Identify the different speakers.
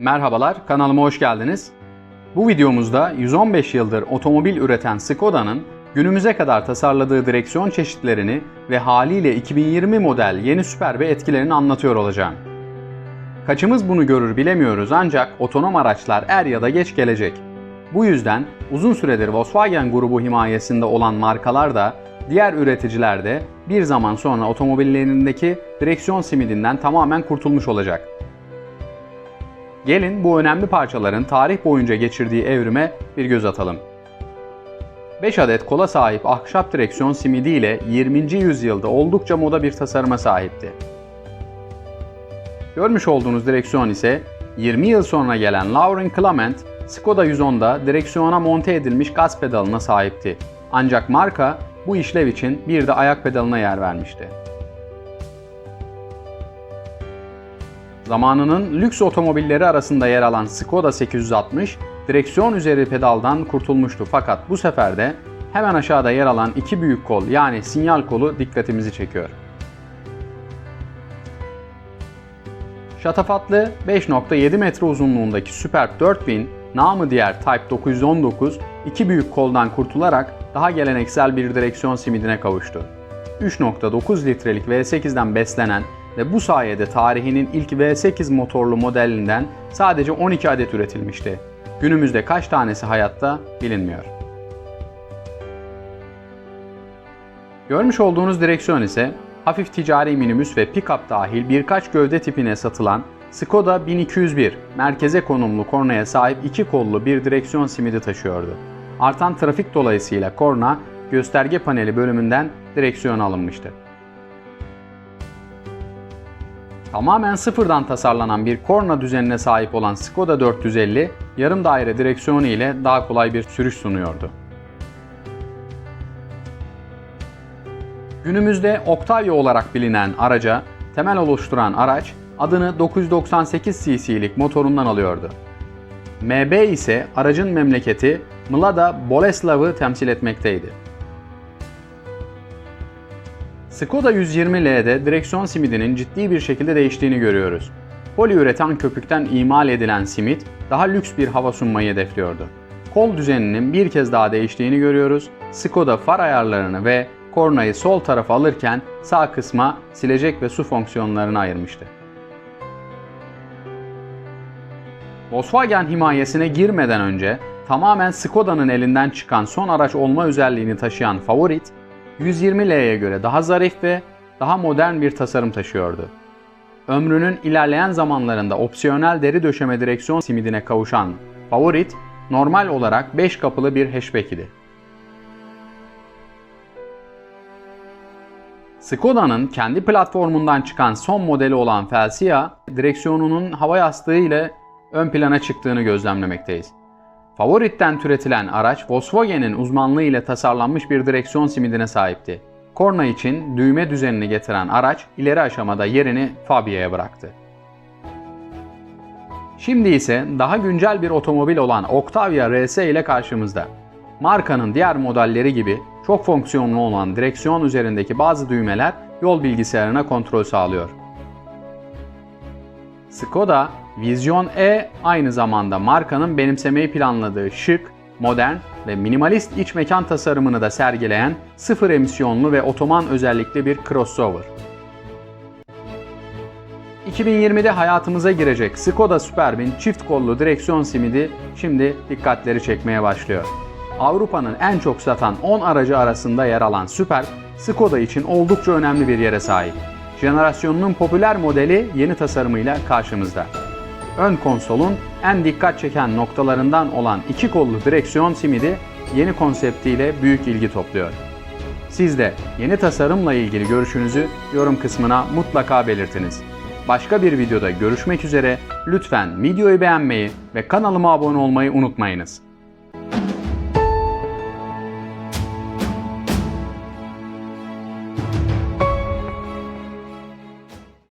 Speaker 1: Merhabalar, kanalıma hoş geldiniz. Bu videomuzda 115 yıldır otomobil üreten Skoda'nın günümüze kadar tasarladığı direksiyon çeşitlerini ve haliyle 2020 model yeni Superb etkilerini anlatıyor olacağım. Kaçımız bunu görür bilemiyoruz ancak otonom araçlar er ya da geç gelecek. Bu yüzden uzun süredir Volkswagen grubu himayesinde olan markalar da diğer üreticiler de bir zaman sonra otomobillerindeki direksiyon simidinden tamamen kurtulmuş olacak. Gelin bu önemli parçaların tarih boyunca geçirdiği evrime bir göz atalım. 5 adet kola sahip ahşap direksiyon simidi ile 20. yüzyılda oldukça moda bir tasarıma sahipti. Görmüş olduğunuz direksiyon ise 20 yıl sonra gelen Lauren Clement, Skoda 110'da direksiyona monte edilmiş gaz pedalına sahipti. Ancak marka bu işlev için bir de ayak pedalına yer vermişti. Zamanının lüks otomobilleri arasında yer alan Skoda 860, direksiyon üzeri pedaldan kurtulmuştu fakat bu sefer de hemen aşağıda yer alan iki büyük kol yani sinyal kolu dikkatimizi çekiyor. Şatafatlı 5.7 metre uzunluğundaki Superb 4000, namı diğer Type 919, iki büyük koldan kurtularak daha geleneksel bir direksiyon simidine kavuştu. 3.9 litrelik V8'den beslenen ve bu sayede tarihinin ilk V8 motorlu modelinden sadece 12 adet üretilmişti. Günümüzde kaç tanesi hayatta bilinmiyor. Görmüş olduğunuz direksiyon ise hafif ticari minibüs ve pick-up dahil birkaç gövde tipine satılan Skoda 1201 merkeze konumlu kornaya sahip iki kollu bir direksiyon simidi taşıyordu. Artan trafik dolayısıyla korna gösterge paneli bölümünden direksiyona alınmıştı. Tamamen sıfırdan tasarlanan bir korna düzenine sahip olan Skoda 450, yarım daire direksiyonu ile daha kolay bir sürüş sunuyordu. Günümüzde Octavia olarak bilinen araca temel oluşturan araç adını 998 cc'lik motorundan alıyordu. MB ise aracın memleketi Mlada Boleslav'ı temsil etmekteydi. Skoda 120L'de direksiyon simidinin ciddi bir şekilde değiştiğini görüyoruz. Poliüretan köpükten imal edilen simit daha lüks bir hava sunmayı hedefliyordu. Kol düzeninin bir kez daha değiştiğini görüyoruz. Skoda far ayarlarını ve kornayı sol tarafa alırken sağ kısma silecek ve su fonksiyonlarını ayırmıştı. Volkswagen himayesine girmeden önce tamamen Skoda'nın elinden çıkan son araç olma özelliğini taşıyan Favorit, 120L'ye göre daha zarif ve daha modern bir tasarım taşıyordu. Ömrünün ilerleyen zamanlarında opsiyonel deri döşeme direksiyon simidine kavuşan Favorit, normal olarak 5 kapılı bir hatchback idi. Skoda'nın kendi platformundan çıkan son modeli olan Felsia, direksiyonunun hava yastığı ile ön plana çıktığını gözlemlemekteyiz. Favorit'ten türetilen araç Volkswagen'in uzmanlığı ile tasarlanmış bir direksiyon simidine sahipti. Korna için düğme düzenini getiren araç ileri aşamada yerini Fabia'ya bıraktı. Şimdi ise daha güncel bir otomobil olan Octavia RS ile karşımızda. Markanın diğer modelleri gibi çok fonksiyonlu olan direksiyon üzerindeki bazı düğmeler yol bilgisayarına kontrol sağlıyor. Skoda Vision E aynı zamanda markanın benimsemeyi planladığı şık, modern ve minimalist iç mekan tasarımını da sergileyen sıfır emisyonlu ve otoman özellikli bir crossover. 2020'de hayatımıza girecek Skoda Superb'in çift kollu direksiyon simidi şimdi dikkatleri çekmeye başlıyor. Avrupa'nın en çok satan 10 aracı arasında yer alan Superb, Skoda için oldukça önemli bir yere sahip. Jenerasyonunun popüler modeli yeni tasarımıyla karşımızda. Ön konsolun en dikkat çeken noktalarından olan iki kollu direksiyon simidi yeni konseptiyle büyük ilgi topluyor. Siz de yeni tasarımla ilgili görüşünüzü yorum kısmına mutlaka belirtiniz. Başka bir videoda görüşmek üzere. Lütfen videoyu beğenmeyi ve kanalıma abone olmayı unutmayınız.